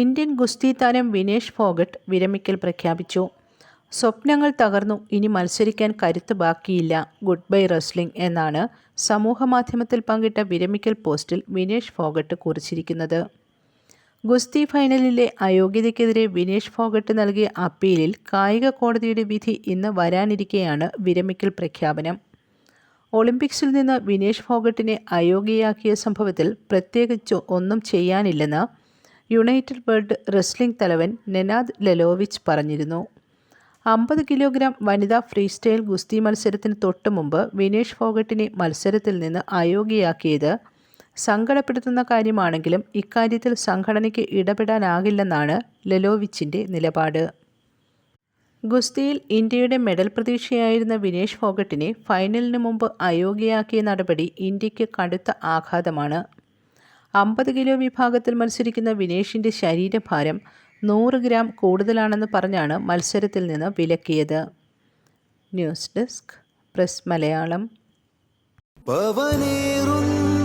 Indian ഗുസ്തി താരം വിനേഷ് ഫോഗട്ട് വിരമിക്കൽ പ്രഖ്യാപിച്ചു. സ്വപ്നങ്ങൾ തകർന്നു ഇനി മത്സരിക്കാൻ കരുത്ത് ബാക്കിയില്ല. ഗുഡ് ബൈ റെസ്ലിംഗ് എന്നാണ് സമൂഹമാധ്യമത്തിൽ പങ്കിട്ട വിരമിക്കൽ പോസ്റ്റിൽ വിനേഷ് ഫോഗട്ട് കുറിച്ചിരിക്കുന്നത്. ഗുസ്തി ഫൈനലിലെ അയോഗ്യതയ്ക്കെതിരെ വിനേഷ് ഫോഗട്ട് നൽകിയ അപ്പീലിൽ കായിക കോടതിയുടെ വിധി ഇന്ന് വരാനിരിക്കെയാണ് വിരമിക്കൽ പ്രഖ്യാപനം. ഒളിമ്പിക്സിൽ നിന്ന് വിനേഷ് ഫോഗട്ടിനെ അയോഗ്യയാക്കിയ സംഭവത്തിൽ പ്രത്യേകിച്ച് ഒന്നും ചെയ്യാനില്ലെന്ന് യുണൈറ്റഡ് വേൾഡ് റെസ്ലിംഗ് തലവൻ നെനാദ് ലലോവിച്ച് പറഞ്ഞിരുന്നു. അമ്പത് കിലോഗ്രാം വനിതാ ഫ്രീ സ്റ്റൈൽ ഗുസ്തി മത്സരത്തിന് തൊട്ടു മുമ്പ് വിനേഷ് ഫോഗട്ടിനെ മത്സരത്തിൽ നിന്ന് അയോഗ്യയാക്കിയത് സങ്കടപ്പെടുത്തുന്ന കാര്യമാണെങ്കിലും ഇക്കാര്യത്തിൽ സംഘടനയ്ക്ക് ഇടപെടാനാകില്ലെന്നാണ് ലലോവിച്ചിന്റെ നിലപാട്. ഗുസ്തിയിൽ ഇന്ത്യയുടെ മെഡൽ പ്രതീക്ഷയായിരുന്ന വിനേഷ് ഫോഗട്ടിനെ ഫൈനലിന് മുമ്പ് അയോഗ്യയാക്കിയ നടപടി ഇന്ത്യയ്ക്ക് കടുത്ത ആഘാതമാണ്. അമ്പത് കിലോ വിഭാഗത്തിൽ മത്സരിക്കുന്ന വിനേഷിന്റെ ശരീരഭാരം നൂറ് ഗ്രാം കൂടുതലാണെന്ന് പറഞ്ഞാണ് മത്സരത്തിൽ നിന്ന് വിലക്കിയത്. News desk press Malayalam. പവനേറുന്ന